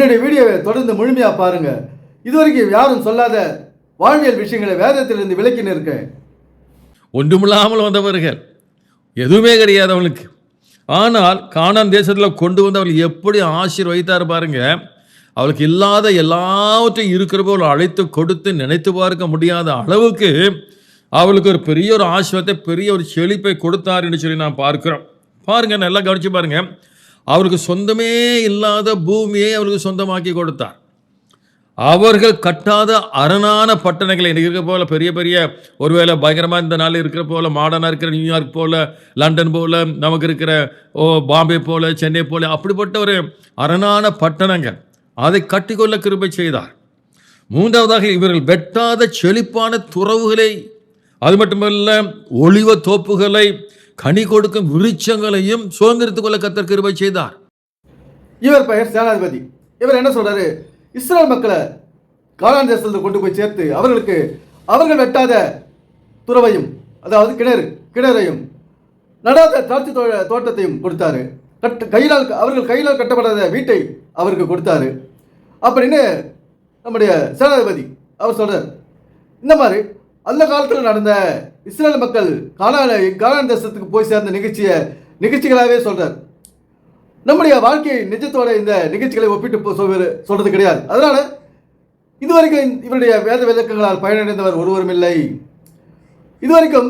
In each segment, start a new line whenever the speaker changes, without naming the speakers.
என்னுடைய வீடியோவை தொடர்ந்து முழுமையாக பாருங்கள் இதுவரைக்கும் யாரும் சொல்லாத வாழ்வியல் விஷயங்களை வேதத்திலிருந்து விலக்கின்னு இருக்கேன்
ஒன்றுமில்லாமல் வந்தவர்கள். எதுவுமே கிடையாது அவளுக்கு ஆனால் கானான் தேசத்தில் கொண்டு வந்து அவள் எப்படி ஆசீர்வதித்தார் பாருங்க. அவளுக்கு இல்லாத எல்லாவற்றையும் இருக்கிறப்போ அவள் அழைத்து கொடுத்து நினைத்து பார்க்க முடியாத அளவுக்கு அவளுக்கு ஒரு பெரிய ஒரு ஆசிர்வாதத்தை பெரிய ஒரு செழிப்பை கொடுத்தார் என்று சொல்லி நான் பார்க்கிறோம். பாருங்க நல்லா கவனிச்சு பாருங்க. அவருக்கு சொந்தமே இல்லாத பூமியை அவருக்கு சொந்தமாக்கி கொடுத்தார். அவர்கள் கட்டாத அரணான பட்டணங்களை இன்னைக்கு இருக்கிற போல பெரிய பெரிய ஒருவேளை பயங்கரமாக இந்த நாள் இருக்கிற போல மாடர்னாக இருக்கிற நியூயார்க் போல் லண்டன் போல் நமக்கு இருக்கிற ஓ பாம்பே போல் சென்னை போல் அப்படிப்பட்ட ஒரு அரணான பட்டணங்கள். அதை கட்டிக்கொள்ள கிருபை செய்தார். மூன்றாவதாக இவர்கள் வெட்டாத செழிப்பான துறவுகளை அது மட்டுமல்ல ஒளிவ தோப்புகளை கனி கொடுக்கும் விருட்சங்களையும் சுதந்திரத்துக் கொள்ள கத்தர் கிருபை செய்தார்.
இவர் பெயர் சேனாதிபதி. இவர் என்ன சொல்றாரு? இஸ்ரேல் மக்களை காலான் தேசத்தில் கொண்டு போய் சேர்த்து அவர்களுக்கு அவர்கள் வெட்டாத துறவையும் அதாவது கிணறு கிணறையும் நடாத திராட்சை தோட்டத்தையும் கொடுத்தாரு. கட்டு கையினால் அவர்கள் கையினால் கட்டப்படாத வீட்டை அவருக்கு கொடுத்தாரு. அப்படின்னு நம்முடைய சேனாதிபதி அவர் சொல்றார். இந்த மாதிரி அந்த காலத்தில் நடந்த இஸ்ரேல் மக்கள் காலான காலான் தேசத்துக்கு போய் சேர்ந்த நிகழ்ச்சியை நிகழ்ச்சிகளாகவே சொல்கிறார் நம்முடைய வாழ்க்கை நிஜத்தோட இந்த நிகழ்ச்சிகளை ஒப்பிட்டு சொல்வது- சொல்றது கிடையாது. அதனால இதுவரைக்கும் இவருடைய வேத விளக்கங்களால் பயனடைந்தவர் ஒருவரும் இல்லை. இதுவரைக்கும்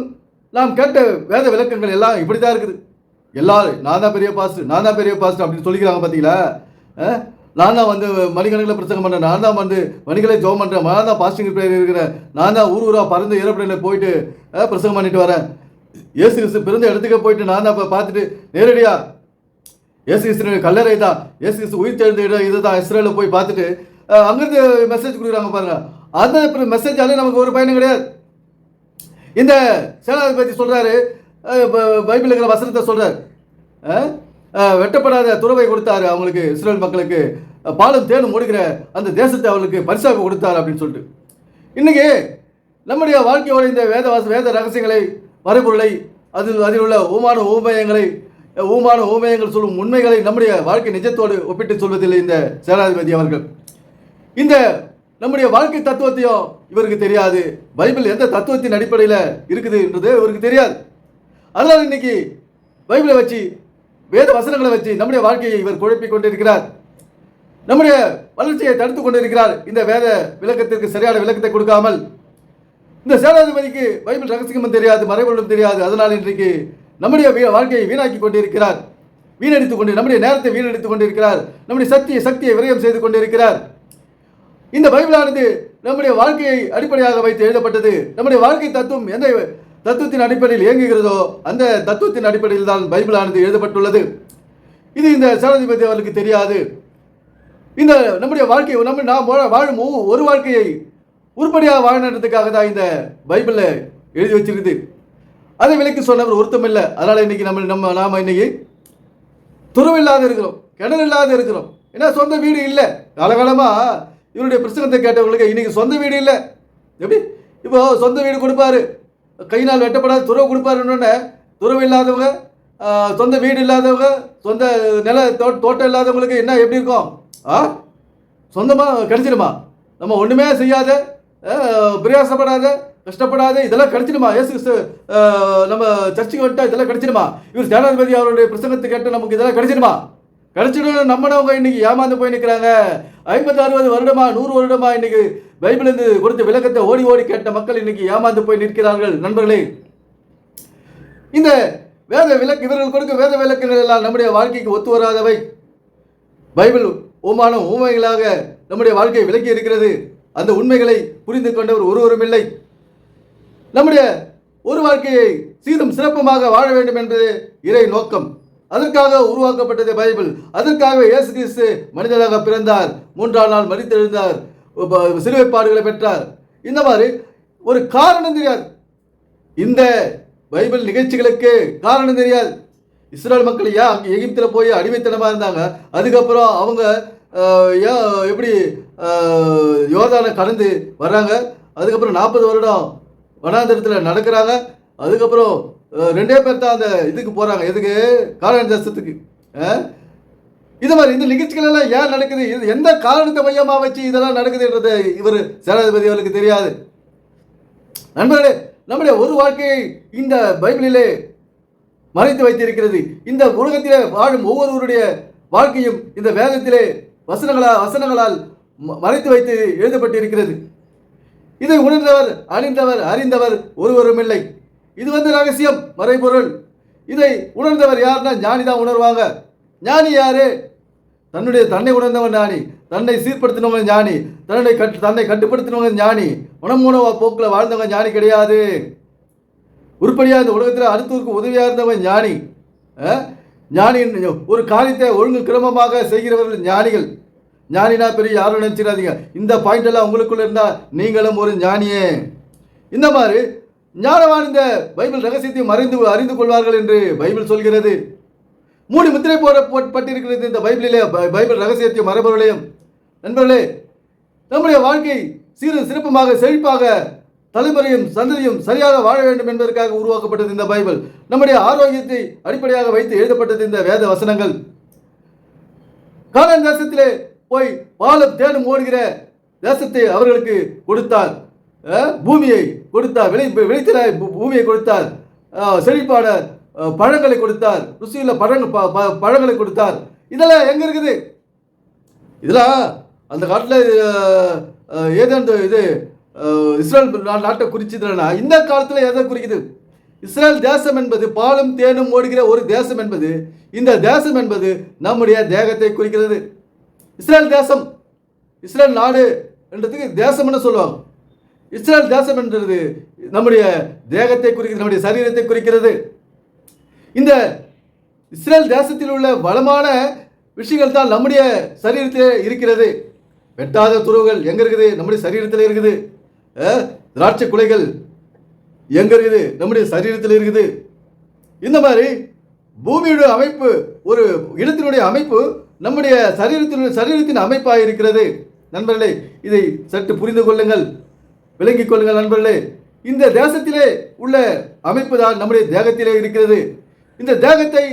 நாம் கேட்ட வேத விளக்கங்கள் எல்லாம் இப்படி தான் இருக்குது. எல்லாரும் நான் தான் பெரிய பாஸ்ட் நான் தான் பெரிய பாஸ்ட் அப்படின்னு சொல்லிக்கிறாங்க பார்த்தீங்களா நான் தான் வந்து மணிக்கணக்கில் பிரசங்கம் பண்ணுறேன் நான் தான் வந்து மணிகளை ஜோம் பண்ணுறேன் நான் தான் பாஸ்டிங் பிளேயர் இருக்கிறேன். நான் தான் ஊர் ஊராக பறந்து ஏரோப்ளைனில் போயிட்டு பிரசங்கம் பண்ணிட்டு வரேன். இயேசு கிறிஸ்து பிறந்த இடத்துக்கு போயிட்டு நான் தான் இப்போ பார்த்துட்டு நேரடியாக ஏசு கிறிஸ்து கல்லறை தான். ஏசு கிறிஸ்து உயிர் தெழுந்த இடம் இதுதான். இஸ்ரேலில் போய் பார்த்துட்டு அங்கேருந்து அங்கிருந்து மெசேஜ் கொடுக்குறாங்க பாருங்க. அந்த மெசேஜாலே நமக்கு ஒரு பயனும் கிடையாது. இந்த சேனாதிபதி சொல்கிறாரு ப- பைபிள் இருக்கிற வசனத்தை சொல்கிறார் ஆ வெட்டப்படாத துறவை கொடுத்தாரு அவங்களுக்கு இஸ்ரேல் மக்களுக்கு. பாலும் தேனும் ஓடுகிற அந்த தேசத்தை அவர்களுக்கு பரிசாக கொடுத்தாரு அப்படின்னு சொல்லிட்டு. இன்னைக்கு நம்முடைய வாழ்க்கையோட இந்த வேதவாச வேத ரகசியங்களை மறைபொருளை அதில் அதில் உள்ள ஊமான ஊமயங்களை ஊமான ஊமயங்கள் சொல்லும் உண்மைகளை நம்முடைய வாழ்க்கை நிஜத்தோடு ஒப்பிட்டு சொல்வதில்லை இந்த சேனாதிபதி அவர்கள். இந்த நம்முடைய வாழ்க்கை தத்துவத்தையும் இவருக்கு தெரியாது. பைபிள் எந்த தத்துவத்தின் அடிப்படையில் இருக்குதுன்றது இவருக்கு தெரியாது. அதனால் இன்னைக்கு பைபிளை வச்சு வேத வசனங்களை வச்சு நம்முடைய வாழ்க்கையை இவர் குழப்பிக் கொண்டிருக்கிறார். நம்முடைய வளர்ச்சியை தடுத்து கொண்டிருக்கிறார். இந்த வேத விளக்கத்திற்கு சரியான விளக்கத்தை கொடுக்காமல். இந்த சேனாதிபதிக்கு பைபிள் ரகசியமும் தெரியாது மறைபொருளும் தெரியாது. அதனால் இன்றைக்கு நம்முடைய வீ- வாழ்க்கையை வீணாக்கி கொண்டிருக்கிறார். வீணடித்துக் கொண்டு நம்முடைய நேரத்தை வீணடித்துக் கொண்டிருக்கிறார். நம்முடைய சக்தியை சக்தியை விரயம் செய்து கொண்டிருக்கிறார். இந்த பைபிளானது நம்முடைய வாழ்க்கையை அடிப்படையாக வைத்து எழுதப்பட்டது. நம்முடைய வாழ்க்கை தத்துவம் எந்த தத்துவத்தின் அடிப்படையில் இயங்குகிறதோ அந்த தத்துவத்தின் அடிப்படையில் தான் பைபிளானது எழுதப்பட்டுள்ளது. இது இந்த சேனாதிபதி அவர்களுக்கு தெரியாது. இந்த நம்முடைய வாழ்க்கை நம்ம நாம் வாழும் ஒரு வாழ்க்கையை உருப்படியாக வாழணுன்றதுக்காக தான் இந்த பைபிளில் எழுதி வச்சிருக்குது. அதை விலைக்கு சொன்னவர் ஒருத்தம் இல்லை. அதனால் இன்னைக்கு நம்ம நம்ம நாம் இன்னைக்கு துறவு இல்லாத இருக்கிறோம் கிணறு இல்லாத இருக்கிறோம். ஏன்னா சொந்த வீடு இல்லை. காலகாலமாக இவருடைய பிரச்சனத்தை கேட்டவங்களுக்கு இன்னைக்கு சொந்த வீடு இல்லை. எப்படி? இப்போ சொந்த வீடு கொடுப்பாரு. கை நாள் வெட்டப்படாத. துறவு கொடுப்பாருன்னு துறவு இல்லாதவங்க சொந்த வீடு இல்லாதவங்க சொந்த நில தோ- தோட்டம் இல்லாதவங்களுக்கு என்ன எப்படி இருக்கும்? ஆ? சொந்தமாக கிடைச்சிடுமா? நம்ம ஒன்றுமே செய்யாத பிரயாசப்படாத கஷ்டப்படாத இதெல்லாம் கிடைச்சிடுமா? ஏசு கிறிஸ்து நம்ம சர்ச்சுக்கு வந்துட்டா இதெல்லாம் கிடைச்சிடுமா? இவர் ஜனாதிபதி அவருடைய பிரசங்கத்தை கேட்டு நமக்கு இதெல்லாம் கிடைச்சிடுமா? கிடைச்சிடும் நம்மனவங்க இன்னைக்கு ஏமாந்து போய் நிற்கிறாங்க ஐம்பது அறுபது வருடமா நூறு வருடமா இன்னைக்கு பைபிள் இருந்து கொடுத்த விளக்கத்தை ஓடி ஓடி கேட்ட மக்கள் இன்னைக்கு ஏமாந்து போய் நிற்கிறார்கள். நண்பர்களே இந்த வேத விளக்கு இவர்கள் கொடுக்க வேத விளக்குகள் எல்லாம் நம்முடைய வாழ்க்கைக்கு ஒத்து வராதவை. பைபிள் ஓமானம் ஊமைகளாக நம்முடைய வாழ்க்கையை விளக்கி இருக்கிறது. அந்த உண்மைகளை புரிந்து கொண்டவர் ஒருவரும் இல்லை. நம்முடைய ஒரு வாழ்க்கையை சீரும் சிறப்புமாக வாழ வேண்டும் என்பது இறை நோக்கம். அதற்காக உருவாக்கப்பட்டது பைபிள். அதற்காக இயேசு கிறிஸ்து மனிதராக பிறந்தார். மூன்றாம் நாள் மறித்தெழுந்தார் சிலுவைப்பாடுகளை பெற்றார். இந்த மாதிரி ஒரு காரணம் தெரியாது. இந்த பைபிள் நிகழ்ச்சிகளுக்கு காரணம் தெரியாது. இஸ்ரேல் மக்கள் ஏன் அங்கே எகிப்தில் போய் அடிமைத்தனமாக இருந்தாங்க. அதுக்கப்புறம் அவங்க ஏன் எப்படி ஆஹ், யோர்தானை கடந்து வர்றாங்க. அதுக்கப்புறம் நாற்பது வருடம் வனாந்திரத்தில் நடக்கிறாங்க. அதுக்கப்புறம் ரெண்டே பேர் தான் அந்த இதுக்கு போகிறாங்க எதுக்கு? காலான் தேசத்துக்கு இது மாதிரி இந்த நிகழ்ச்சிகள் எல்லாம் ஏன் நடக்குது? இது எந்த காரணத்தை மையமா வச்சு இதெல்லாம் நடக்குதுன்றது இவர் ஜனாதிபதி அவருக்கு தெரியாது. நண்பர்களே நம்முடைய ஒரு வாழ்க்கையை இந்த பைபிளிலே மறைத்து வைத்திருக்கிறது. இந்த உலகத்திலே வாழும் ஒவ்வொருவருடைய வாழ்க்கையும் இந்த வேதத்திலே வசனங்களால் வசனங்களால் ம- மறைத்து வைத்து எழுதப்பட்டிருக்கிறது. இதை உணர்ந்தவர் அறிந்தவர் அறிந்தவர் ஒருவரும் இல்லை. இது வந்து ரகசியம் மறைபொருள். இதை உணர்ந்தவர் யாருன்னா ஞானி தான் உணர்வாங்க. ஞானி யாரு? தன்னுடைய தன்னை உணர்ந்தவன் ஞானி தன்னை சீர்படுத்தினவன் ஞானி தன்னுடைய கட்டு தன்னை கட்டுப்படுத்தினவன் ஞானி உணமுணவ போக்கில் வாழ்ந்தவன் ஞானி கிடையாது. உருப்படியாக இந்த உலகத்தில் அடுத்தவருக்கு உதவியாக இருந்தவன் ஞானி ஞானி ஒரு காரியத்தை ஒழுங்கு கிரமமாக செய்கிறவர்கள் ஞானிகள். ஞானினா பெரிய யாரும் நினைச்சிடாதீங்க. இந்த பாயிண்ட் எல்லாம் உங்களுக்குள்ள இருந்தால் நீங்களும் ஒரு ஞானியே. இந்த மாதிரி ஞானவான் இந்த பைபிள் ரகசியத்தை மறைந்து அறிந்து கொள்வார்கள் என்று பைபிள் சொல்கிறது. மூணு முத்திரை போடப்பட்டிருக்கிறது இந்த பைபிளிலே பைபிள் ரகசியத்தையும் மரபுகளையும். நண்பர்களே நம்முடைய வாழ்க்கை சீரும் சிறப்புமாக செழிப்பாக தலைமுறையும் சந்ததியும் சரியாக வாழ வேண்டும் என்பதற்காக உருவாக்கப்பட்டது இந்த பைபிள். நம்முடைய ஆரோக்கியத்தை அடிப்படையாக வைத்து எழுதப்பட்டது இந்த வேத வசனங்கள். கானான் தேசத்திலே போய் பாலம் தேடும் ஓடுகிற தேசத்தை அவர்களுக்கு கொடுத்தார். பூமியை கொடுத்தார். விளை விளைத்திற பூமியை கொடுத்தார். அஹ், செழிப்பான பழங்களை கொடுத்தார். ருசியில் பழங்கள் ப- ப- பழங்களை கொடுத்தார். இதெல்லாம் எங்க இருக்குது? இதெல்லாம் அந்த காலத்தில் ஏதேந்த இது இஸ்ரேல் நாட்டை குறிச்சதுனா இந்த காலத்தில் எதை குறிக்குது? இஸ்ரேல் தேசம் என்பது பாலும் தேனும் ஓடுகிற ஒரு தேசம் என்பது இந்த தேசம் என்பது நம்முடைய தேகத்தை குறிக்கிறது. இஸ்ரேல் தேசம் இஸ்ரேல் நாடு என்றதுக்கு தேசம்னு சொல்லுவாங்க? இஸ்ரேல் தேசம் என்றது நம்முடைய தேகத்தை குறிக்கிறது நம்முடைய சரீரத்தை குறிக்கிறது. இந்த இஸ்ரேல் தேசத்தில் உள்ள வளமான விஷயங்கள் தான் நம்முடைய சரீரத்திலே இருக்கிறது. வெட்டாத துறவுகள் எங்க இருக்குது? நம்முடைய சரீரத்தில் இருக்குது. திராட்சை குலைகள் எங்க இருக்குது? நம்முடைய சரீரத்தில் இருக்குது. இந்த மாதிரி பூமியோட அமைப்பு ஒரு இடத்தினுடைய அமைப்பு நம்முடைய சரீரத்தினுடைய சரீரத்தின் அமைப்பாக இருக்கிறது. நண்பர்களே இதை சற்று புரிந்து கொள்ளுங்கள். விளங்கிக் கொள்ளுங்கள் நண்பர்களே. இந்த தேசத்திலே உள்ள அமைப்பு தான் நம்முடைய தேகத்திலே இருக்கிறது. இந்த தேகத்தை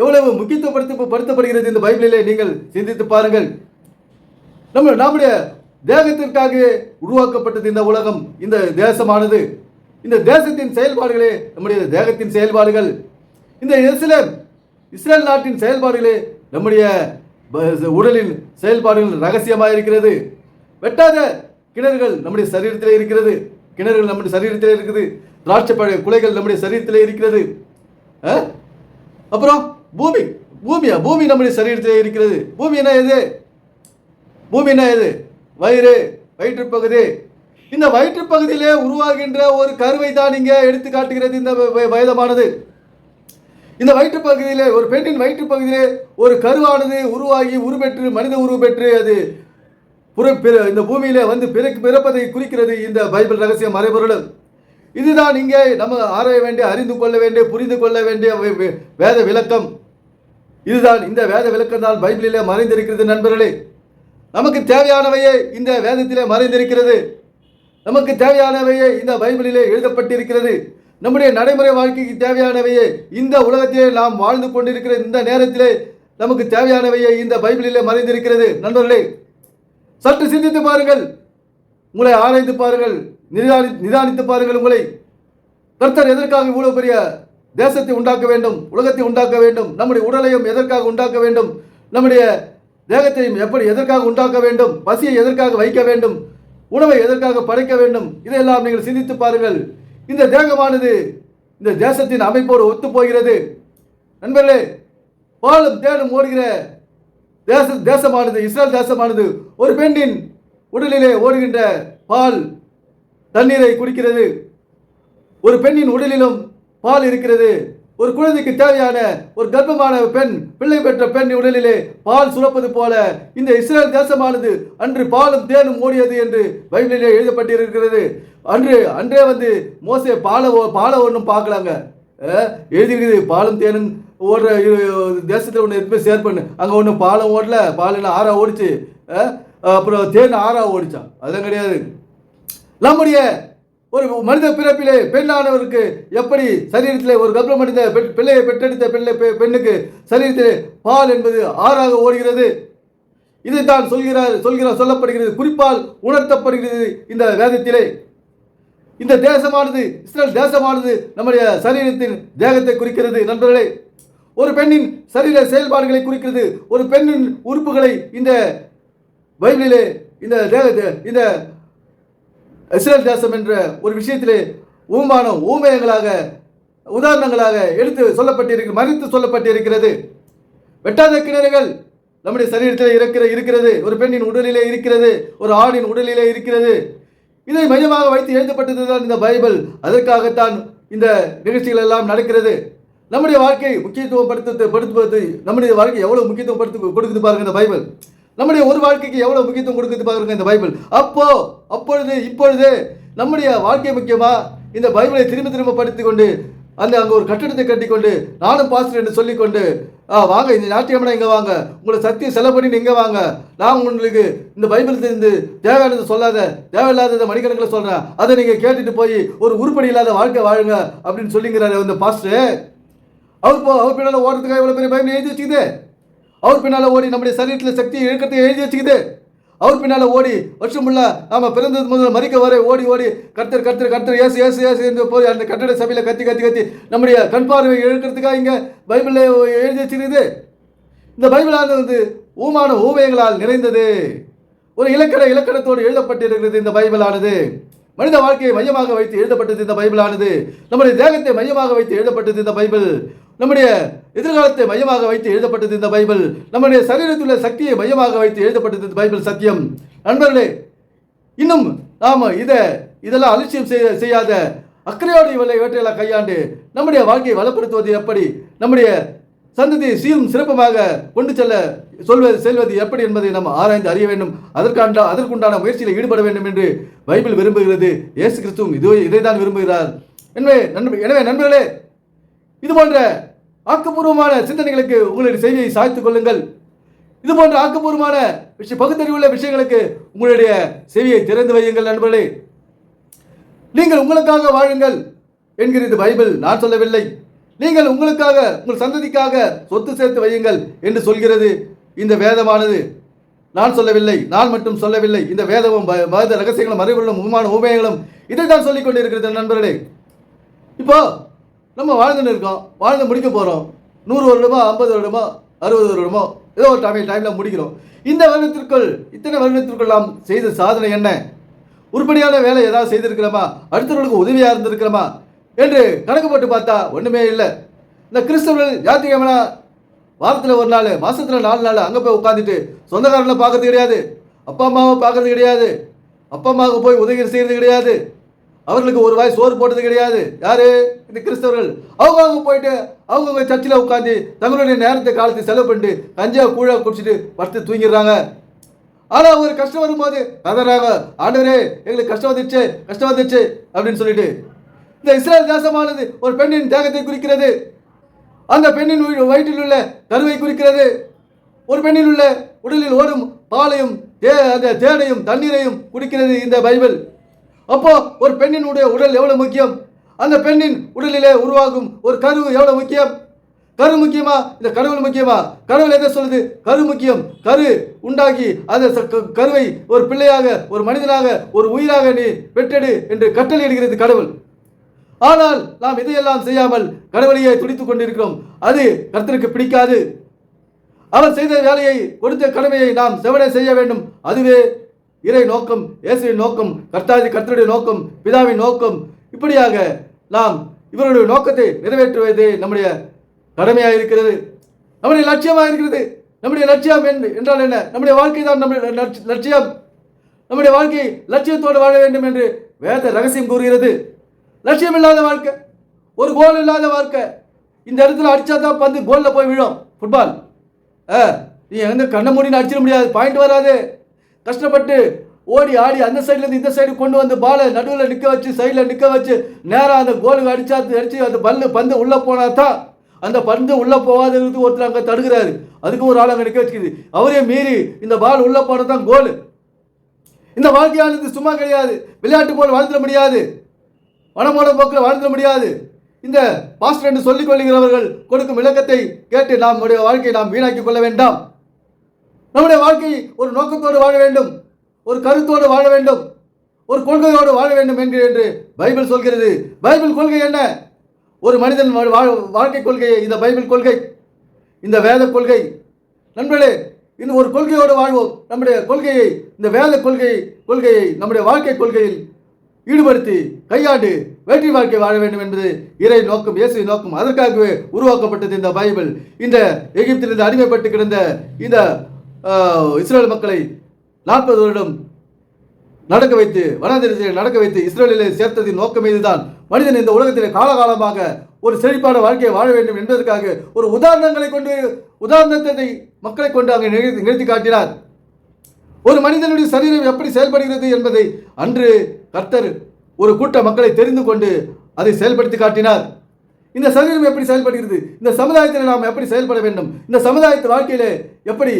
எவ்வளவு முக்கியத்துவப்படுத்த படுத்தப்படுகிறது இந்த பைபிளிலே நீங்கள் சிந்தித்து பாருங்கள். நம்ம நம்முடைய தேகத்திற்காக உருவாக்கப்பட்டது இந்த உலகம் இந்த தேசமானது. இந்த தேசத்தின் செயல்பாடுகளே நம்முடைய தேகத்தின் செயல்பாடுகள். இந்த இஸ்ரேல் இஸ்ரேல் நாட்டின் செயல்பாடுகளே நம்முடைய உடலின் செயல்பாடுகள் ரகசியமாக இருக்கிறது. வெட்டாத கிணறுகள் நம்முடைய சரீரத்திலே இருக்கிறது. கிணறுகள் நம்முடைய சரீரத்திலே இருக்குது. திராட்சை குலைகள் நம்முடைய சரீரத்திலே இருக்கிறது. அப்புறம் பூமி பூமியா? பூமி நம்முடைய சரீரத்தில் இருக்கிறது. பூமி என்ன எது பூமி என்ன எது வயிறு வயிற்றுப்பகுதி. இந்த வயிற்றுப்பகுதியிலே உருவாகின்ற ஒரு கருவை தான் இங்கே எடுத்து காட்டுகிறது இந்த வயதமானது இந்த வயிற்றுப்பகுதியிலே ஒரு பெண்ணின் வயிற்றுப்பகுதியிலே ஒரு கருவானது உருவாகி உருபெற்று மனித உருவெற்று அது புற பிற- இந்த பூமியிலே வந்து பிறக்கு பிறப்பதை குறிக்கிறது இந்த பைபிள் ரகசிய மறைபொருள் இதுதான் இங்கே நம்ம ஆராய வேண்டிய அறிந்து கொள்ள வேண்டிய புரிந்து கொள்ள வேண்டிய வேத விளக்கம். இதுதான் இந்த வேத விளக்கம் தான் பைபிளிலே மறைந்திருக்கிறது நண்பர்களே. நமக்கு தேவையானவையே இந்த வேதத்திலே மறைந்திருக்கிறது. நமக்கு தேவையானவையே இந்த பைபிளிலே எழுதப்பட்டிருக்கிறது. நம்முடைய நடைமுறை வாழ்க்கைக்கு தேவையானவையே இந்த உலகத்திலே நாம் வாழ்ந்து கொண்டிருக்கிற இந்த நேரத்திலே நமக்கு தேவையானவையே இந்த பைபிளிலே மறைந்திருக்கிறது. நண்பர்களே சற்று சிந்தித்து பாருங்கள். உங்களை ஆராய்ந்து பாருங்கள். நிதானி நிதானித்து பாருங்கள் உங்களை. கர்த்தர் எதற்காக இவ்வளவு பெரிய தேசத்தை உண்டாக்க வேண்டும் உலகத்தை உண்டாக்க வேண்டும் நம்முடைய உடலையும் எதற்காக உண்டாக்க வேண்டும் நம்முடைய தேகத்தையும் எப்படி எதற்காக உண்டாக்க வேண்டும் பசியை எதற்காக வைக்க வேண்டும் உணவை எதற்காக படைக்க வேண்டும் இதையெல்லாம் நீங்கள் சிந்தித்து பாருங்கள். இந்த தேகமானது இந்த தேசத்தின் அமைப்போடு ஒத்து போகிறது. நண்பர்களே பாலும் தேடும் ஓடுகிற தேச தேசமானது இஸ்ரேல் தேசமானது ஒரு பெண்ணின் உடலிலே ஓடுகின்ற பால் தண்ணீரை குடிக்கிறது. ஒரு பெண்ணின் உடலிலும் பால் இருக்கிறது. ஒரு குழந்தைக்கு தேவையான ஒரு கர்ப்பமான பெண் பிள்ளை பெற்ற பெண் உடலிலே பால் சுரப்பது போல இந்த இஸ்ரேல் தேசமானது அன்று பாலும் தேனும் ஓடியது என்று பைபிளிலே எழுதப்பட்டிருக்கிறது. அன்று அன்றே வந்து மோசே பாலை ஓ- பாலை ஒன்றும் பார்க்கலாங்க. அஹ், எழுதியிருக்குது பாலும் தேனும் ஓடுற தேசத்தில் ஒன்று எதுவுமே ஷேர் பண்ணு அங்கே ஒன்றும் பாலம் ஓடல பால் ஆறா ஓடிச்சு. அப்புறம் தேன் ஆறா ஓடிச்சான் அதெல்லாம் கிடையாது. நம்முடைய ஒரு மனித பிறப்பிலே பெண்ணானவருக்கு எப்படி சரீரத்திலே ஒரு கர்ப்பம் அடைந்த பிள்ளையை பெற்றெடுத்த பிள்ளை பெண்ணுக்கு சரீரத்திலே பால் என்பது ஆறாக ஓடுகிறது. இதைத்தான் சொல்கிறார் சொல்கிறார் சொல்லப்படுகிறது. குறிப்பால் உணர்த்தப்படுகிறது இந்த வேதத்திலே. இந்த தேசமானது இஸ்ரேல் தேசமானது நம்முடைய சரீரத்தின் தேகத்தை குறிக்கிறது. நண்பர்களே ஒரு பெண்ணின் சரீர செயல்பாடுகளை குறிக்கிறது. ஒரு பெண்ணின் உறுப்புகளை இந்த பைபிளிலே இந்த தேகத்தை இந்த இஸ்ரேல் தேசம் என்ற ஒரு விஷயத்திலே ஊமானம் ஊமயங்களாக உதாரணங்களாக எடுத்து சொல்லப்பட்டிருக்கு மறித்து சொல்லப்பட்டிருக்கிறது. வெட்டாத கிணறுகள் நம்முடைய சரீரத்தில் இருக்கிற இருக்கிறது. ஒரு பெண்ணின் உடலிலே இருக்கிறது ஒரு ஆணின் உடலிலே இருக்கிறது. இதை மையமாக வைத்து எழுதப்பட்டதுதான் இந்த பைபிள். அதற்காகத்தான் இந்த நிகழ்ச்சிகள் எல்லாம் நடக்கிறது. நம்முடைய வாழ்க்கை முக்கியத்துவம் படுத்து படுத்துவது நம்முடைய வாழ்க்கை எவ்வளவு முக்கியத்துவம் படுத்து கொடுக்குது பாருங்க இந்த பைபிள். நம்முடைய ஒரு வாழ்க்கைக்கு எவ்வளோ முக்கியத்துவம் கொடுக்குது பாருங்க இந்த பைபிள். அப்போ அப்பொழுது இப்பொழுது நம்முடைய வாழ்க்கை முக்கியமாக இந்த பைபிளை திரும்ப திரும்ப படித்து கொண்டு அந்த அங்கே ஒரு கட்டடத்தை கட்டிக்கொண்டு நானும் பாஸ்டர் என்று சொல்லிக்கொண்டு ஆ வாங்க இந்த ஞாயிற்றுக்கிழமை இங்கே வாங்க. உங்களை சத்தியம் செலவு பண்ணிட்டு இங்கே வாங்க. நான் உங்களுக்கு இந்த பைபிள் தெரிந்து தேவையானதை சொல்லாத தேவையில்லாததை மணிக்கணக்கில் சொல்கிறேன் அதை நீங்கள் கேட்டுட்டு போய் ஒரு உருப்படி இல்லாத வாழ்க்கை வாழுங்க அப்படின்னு சொல்லிங்கிறாரு இந்த பாஸ்டர். அவர் போ அவர் பின்னால் ஓடுறதுக்காக இவ்வளோ பெரிய பைபிள் எழுதி வச்சுக்கிது அவர் பின்னால் ஓடி நம்முடைய சரீரத்தில் சக்தியை இழுக்கிறதுக்கு எழுதி வச்சுக்குது அவர் பின்னால் ஓடி வருஷம் ஃபுல்லாக நாம பிறந்தது முதல் மறிக்க வரை ஓடி ஓடி கர்த்தர் கர்த்தர் கர்த்தர் ஏசு ஏசு ஏசு என்று போய் அந்த கட்டட சபையில் கத்தி கத்தி கத்தி நம்முடைய கண் பார்வை இழுக்கிறதுக்காக இங்கே பைபிளில் எழுதி வச்சிருக்குது இந்த பைபிளானது வந்து ஊமான ஊமயங்களால் நிறைந்தது. ஒரு இலக்கண இலக்கணத்தோடு எழுதப்பட்டிருக்கிறது இந்த பைபிளானது மனித வாழ்க்கையை மையமாக வைத்து எழுதப்பட்டது இந்த பைபிளானது நம்முடைய தேகத்தை மையமாக வைத்து எழுதப்பட்டது இந்த பைபிள். நம்முடைய எதிர்காலத்தை மையமாக வைத்து எழுதப்பட்டது இந்த பைபிள். நம்முடைய சரீரத்தில் உள்ள சக்தியை மையமாக வைத்து எழுதப்பட்டது இந்த பைபிள் சத்தியம். நண்பர்களே இன்னும் நாம் இதை இதெல்லாம் அலட்சியம் செய்ய செய்யாத அக்கறையோடு இவளை இவற்றையெல்லாம் கையாண்டு நம்முடைய வாழ்க்கையை வளப்படுத்துவது எப்படி? நம்முடைய சந்ததியை சீரும் சிறப்புமாக கொண்டு செல்ல சொல்வது செல்வது எப்படி என்பதை நாம் ஆராய்ந்து அறிய வேண்டும். அதற்கான அதற்குண்டான முயற்சியில் ஈடுபட வேண்டும் என்று பைபிள் விரும்புகிறது. இயேசு கிறிஸ்துவும் இதை தான் விரும்புகிறார். எனவே நண்ப எனவே நண்பர்களே இது போன்ற ஆக்கப்பூர்வமான சிந்தனைகளுக்கு உங்களுடைய செய்தியை சாய்த்துக் கொள்ளுங்கள். இது போன்ற ஆக்கப்பூர்வமான விஷய பகுத்தறிவுள்ள விஷயங்களுக்கு உங்களுடைய செவியை திறந்து வையுங்கள் நண்பர்களே. நீங்கள் உங்களுக்காக வாழுங்கள் என்கிறது பைபிள். நான் சொல்லவில்லை. நீங்கள் உங்களுக்காக உங்கள் சந்ததிக்காக சொத்து சேர்த்து வையுங்கள் என்று சொல்கிறது இந்த வேதமானது. நான் சொல்லவில்லை. நான் மட்டும் சொல்லவில்லை. இந்த வேதமும் ப- வேத ரகசியங்களும் அறிவுகளும் உமான உபயங்களும் இதை தான் சொல்லிக் கொண்டிருக்கிறது நண்பர்களே. இப்போ நம்ம வாழ்ந்துன்னு இருக்கோம். வாழ்ந்து முடிக்க போகிறோம் நூறு வருடமோ ஐம்பது வருடமோ அறுபது வருடமோ ஏதோ ஒரு டைம் டைமில் முடிக்கிறோம். இந்த வருடத்திற்குள் இத்தனை வருடத்திற்குள் நாம் செய்த சாதனை என்ன? உருப்படியான வேலை ஏதாவது செய்திருக்கிறோமா? அடுத்தவர்களுக்கு உதவியாக இருந்திருக்கிறோமா? என்று கணக்கு போட்டு பார்த்தா ஒன்றுமே இல்லை. இந்த கிறிஸ்தவர்கள் ஞாயிற்றுக்கிழமை வாரத்தில் ஒரு நாள் மாதத்தில் நாலு நாள் அங்கே போய் உட்காந்துட்டு சொந்தக்காரங்களை பார்க்கறது கிடையாது. அப்பா அம்மாவை பார்க்கறது கிடையாது. அப்பா அம்மாவுக்கு போய் உதவி செய்கிறது கிடையாது. அவர்களுக்கு ஒரு வாய் சோறு போட்டது கிடையாது. யாரு? இந்த கிறிஸ்தவர்கள். அவங்க அவங்க போயிட்டு அவங்கவுங்க சர்ச்சில் உட்காந்து தங்களுடைய நேரத்தை காலத்தை செலவு பண்ணிட்டு கஞ்சா கூழா குடிச்சிட்டு படுத்து தூங்கிடுறாங்க. ஆனால் ஒரு கஷ்டம் வரும்போது கதறாங்க ஆண்டவரே எங்களுக்கு கஷ்டம் வந்துச்சு கஷ்டம் வந்துச்சு அப்படின்னு சொல்லிட்டு இந்த இஸ்ரேல் தேசமானது ஒரு பெண்ணின் தேகத்தை குறிக்கிறது. அந்த பெண்ணின் உயிர் வயிற்றில் உள்ள கருவை குறிக்கிறது. ஒரு பெண்ணில் உள்ள உடலில் ஓடும் பாலையும் தே அந்த தேனையும் தண்ணீரையும் குடிக்கிறது இந்த பைபிள். அப்போ ஒரு பெண்ணினுடைய உடல் எவ்வளவு முக்கியம்? அந்த பெண்ணின் உடலிலே உருவாகும் ஒரு கரு எவ்வளவு முக்கியம்? கரு முக்கியமா? இந்த கடவுள் முக்கியமா? கடவுள் எதை சொல்லுது? கரு முக்கியம். கரு உண்டாக்கி அந்த க- கருவை ஒரு பிள்ளையாக ஒரு மனிதனாக ஒரு உயிராக நீ பெற்றெடு என்று கட்டளையிடுகிறது கடவுள். ஆனால் நாம் இதையெல்லாம் செய்யாமல் கடவுளையே துடித்துக் கொண்டிருக்கிறோம். அது கருத்தருக்கு பிடிக்காது. அவர் செய்த வேலையை கொடுத்த கடமையை நாம் செவனே செய்ய வேண்டும். அதுவே இறை நோக்கம் இயேசுவின் நோக்கம் கர்த்தாதி கர்த்தருடைய நோக்கம் பிதாவின் நோக்கம். இப்படியாக நாம் இவருடைய நோக்கத்தை நிறைவேற்றுவது நம்முடைய கடமையாக இருக்கிறது. நம்முடைய லட்சியமாக இருக்கிறது. நம்முடைய லட்சியம் என்றால் என்ன? நம்முடைய வாழ்க்கை தான் நம்முடைய லட்சியம். நம்முடைய வாழ்க்கை லட்சியத்தோடு வாழ வேண்டும் என்று வேத ரகசியம் கூறுகிறது. லட்சியம் இல்லாத வாழ்க்கை ஒரு கோல் இல்லாத வாழ்க்கை. இந்த இடத்துல அடிச்சா தான் பந்து கோலில் போய் விழும். ஃபுட்பால் ஆ நீ எங்க கண்ணை மூடினு அடிச்சிட முடியாது. பாயிண்ட் வராது. கஷ்டப்பட்டு ஓடி ஆடி அந்த சைடுலேருந்து இந்த சைடு கொண்டு வந்து பாலை நடுவில் நிற்க வச்சு சைடில் நிற்க வச்சு நேராக அந்த கோலுக்கு அடிச்சா அடித்து அந்த பல்லு பந்து உள்ளே போனால் தான் அந்த பந்து உள்ளே போகாததுக்கு ஒருத்தர் அங்கே தடுக்கிறாரு. அதுக்கு ஒரு ஆள் அங்கே நிற்க வச்சுக்குது. அவரே மீறி இந்த பால் உள்ளே போனது தான் கோலு இந்த வாழ்க்கையானது சும்மா கிடையாது. விளையாட்டு போல் வாழ்ந்துட முடியாது. வனமான போக்கில் வாழ்ந்துட முடியாது. இந்த பாஸ்டர் என்று சொல்லிக் கொள்கிறவர்கள் கொடுக்கும் விளக்கத்தை கேட்டு நாம் நம்முடைய வாழ்க்கையை நாம் வீணாக்கிக் கொள்ள வேண்டாம். நம்முடைய வாழ்க்கை ஒரு நோக்கத்தோடு வாழ வேண்டும் ஒரு கருத்தோடு வாழ வேண்டும் ஒரு கொள்கையோடு வாழ வேண்டும் என்று என்று பைபிள் சொல்கிறது. பைபிள் கொள்கை என்ன? ஒரு மனிதன் வாழ்க்கை கொள்கையை இந்த பைபிள் கொள்கை இந்த வேத கொள்கை. நண்பர்களே இந்த ஒரு கொள்கையோடு வாழ்வோம். நம்முடைய கொள்கையை இந்த வேத கொள்கை கொள்கையை நம்முடைய வாழ்க்கை கொள்கையில் ஈடுபடுத்தி கையாண்டு வெற்றி வாழ்க்கை வாழ வேண்டும் என்பது இறை நோக்கம் இயேசு நோக்கம். அதற்காகவே உருவாக்கப்பட்டது இந்த பைபிள். இந்த எகிப்திலிருந்து அடிமைப்பட்டு கிடந்த இந்த இஸ்ரேல் மக்களை நாற்பது வருடம் நடக்க வைத்து வனாந்திரத்தில் நடக்க வைத்து இஸ்ரேலிலே சேர்த்ததின் நோக்கம் இதுதான். மனிதன் இந்த உலகத்திலே காலகாலமாக ஒரு செழிப்பான வாழ்க்கையை வாழ வேண்டும் என்பதற்காக ஒரு உதாரணங்களை கொண்டு உதாரணத்தை மக்களை கொண்டு அங்கே நிகழ்த்தி நிறுத்தி காட்டினார். ஒரு மனிதனுடைய சரீரம் எப்படி செயல்படுகிறது என்பதை அன்று கர்த்தர் ஒரு கூட்ட மக்களை தெரிந்து கொண்டு அதை செயல்படுத்தி காட்டினார். இந்த சரீரம் எப்படி செயல்படுகிறது? இந்த சமுதாயத்தில் நாம் எப்படி செயல்பட வேண்டும்? இந்த சமுதாயத்து வாழ்க்கையிலே எப்படி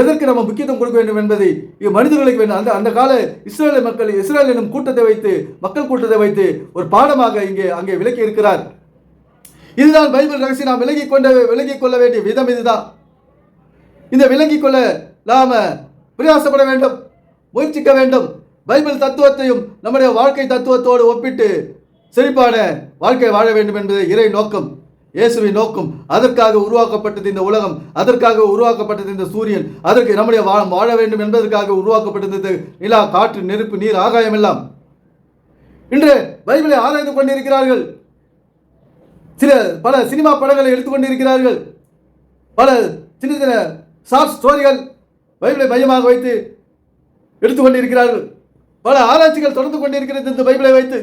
எதற்கு நம்ம முக்கியத்துவம் கொடுக்க வேண்டும் என்பதை மனிதர்களுக்கு வேண்டும் அந்த அந்த கால இஸ்ரேல் மக்கள் இஸ்ரேல் எனும் கூட்டத்தை வைத்து மக்கள் கூட்டத்தை வைத்து ஒரு பாடமாக இங்கே அங்கே விளக்கி இருக்கிறார். இதுதான் பைபிள் ரகசியம். நாம் விலகி கொண்ட விலகிக் கொள்ள வேண்டிய விதம் இதுதான். இந்த விளங்கிக் கொள்ள நாம பிரயாசப்பட வேண்டும் முயற்சிக்க வேண்டும். பைபிள் தத்துவத்தையும் நம்முடைய வாழ்க்கை தத்துவத்தோடு ஒப்பிட்டு செழிப்பான வாழ்க்கை வாழ வேண்டும் என்பது இறை நோக்கம். இயேசுவின் நோக்கம். அதற்காக உருவாக்கப்பட்டது இந்த உலகம். அதற்காக உருவாக்கப்பட்டது இந்த சூரியன். அதற்கு நம்முடைய வாழ வேண்டும் என்பதற்காக உருவாக்கப்பட்டது நிலா காற்று நெருப்பு நீர் ஆகாயம் எல்லாம். இன்று பைபிளை ஆராய்ந்து கொண்டிருக்கிறார்கள். சில பல சினிமா படங்களை எடுத்துக்கொண்டிருக்கிறார்கள் பல சின்ன சின்ன ஷார்ட் ஸ்டோரிகள் பைபிளை மையமாக வைத்து எடுத்துக்கொண்டிருக்கிறார்கள் பல ஆராய்ச்சிகள் தொடர்ந்து கொண்டிருக்கிறது இந்த பைபிளை வைத்து.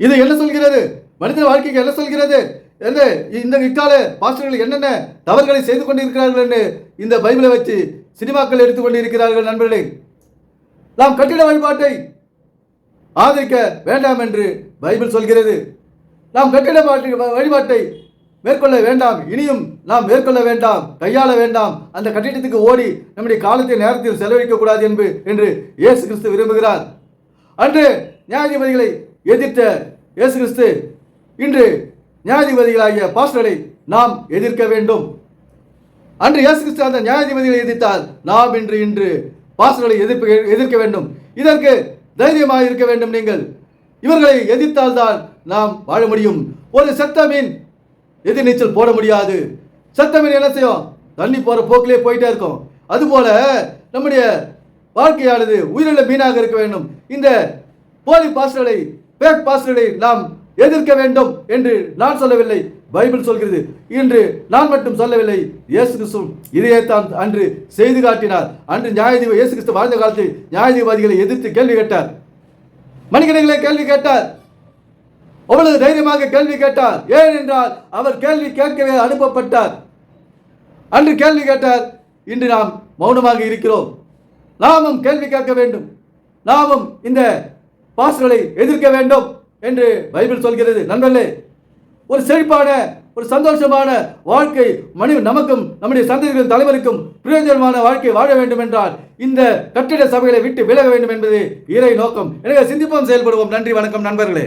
இது என்ன சொல்கிறது? மனித வாழ்க்கைக்கு என்ன சொல்கிறது? என்று இந்த இக்கால பாஸ்டர்கள் என்னென்ன தவறுகளை செய்து கொண்டிருக்கிறார்கள் என்று இந்த பைபிளை வச்சு சினிமாக்கள் எடுத்துக்கொண்டிருக்கிறார்கள் நண்பர்களே நாம் கட்டிட வழிபாட்டை ஆதரிக்க வேண்டாம் என்று பைபிள் சொல்கிறது. நாம் கட்டிட வழிபாட்டை மேற்கொள்ள வேண்டாம் இனியும் நாம் மேற்கொள்ள வேண்டாம் கையாள வேண்டாம் அந்த கட்டிடத்துக்கு ஓடி நம்முடைய காலத்தை நேரத்தில் செலவழிக்க கூடாது என்று என்று இயேசு கிறிஸ்து விரும்புகிறார். அன்று நியாயாதிபதிகளை எதிர்த்த இயேசு கிறிஸ்து இன்று நியாயாதிபதிகளாகிய பாஸ்டர்களை நாம் எதிர்க்க வேண்டும். அன்று இயேசு கிறிஸ்து அந்த நியாயாதிபதிகளை எதிர்த்தால் நாம் இன்று இன்று பாஸ்டர்களை எதிர்ப்பு எதிர்க்க வேண்டும். இதற்கு தைரியமாக இருக்க வேண்டும் நீங்கள். இவர்களை எதிர்த்தால்தான் நாம் வாழ முடியும். ஒரு செத்த மீன் எதிர்நீச்சல் போட முடியாது. செத்த மீன் என்ன செய்யும்? தண்ணி போற போக்கிலே போயிட்டே இருக்கும். அதுபோல நம்முடைய வாழ்க்கையானது உயிருள்ள மீனாக இருக்க வேண்டும். இந்த போலி பாஸ்டர்களை பேக் பாஸ்டர்களை நாம் எதிர்க்க வேண்டும் என்று நான் சொல்லவில்லை. பைபிள் சொல்கிறது இன்று நான் மட்டும் சொல்லவில்லை. இயேசு கிறிஸ்துவும் இதையே தான் அன்று செய்து காட்டினார். அன்று நியாயாதிபதி இயேசு கிறிஸ்து வாழ்ந்த காலத்தில் நியாயதீபாதிகளை எதிர்த்து கேள்வி கேட்டார். மணிகணங்களை கேள்வி கேட்டார். அவ்வளவு தைரியமாக கேள்வி கேட்டார். ஏன் என்றால் அவர் கேள்வி கேட்கவே அனுப்பப்பட்டார். அன்று கேள்வி கேட்டார். இன்று நாம் மௌனமாக இருக்கிறோம். நாமும் கேள்வி கேட்க வேண்டும். நாமும் இந்த பாசுகளை எதிர்க்க வேண்டும். என்று பைபிள் சொல்கிறது. நண்பர்களே ஒரு செழிப்பான ஒரு சந்தோஷமான வாழ்க்கை மனித நமக்கும் நம்முடைய சந்ததிகளின் தலைவருக்கும் பிரயோஜனமான வாழ்க்கை வாழ வேண்டும் என்றால் இந்த கட்டிட சபைகளை விட்டு விலக வேண்டும் என்பது இறை நோக்கம். எனவே சிந்திப்போம் செயல்படுவோம். நன்றி வணக்கம் நண்பர்களே.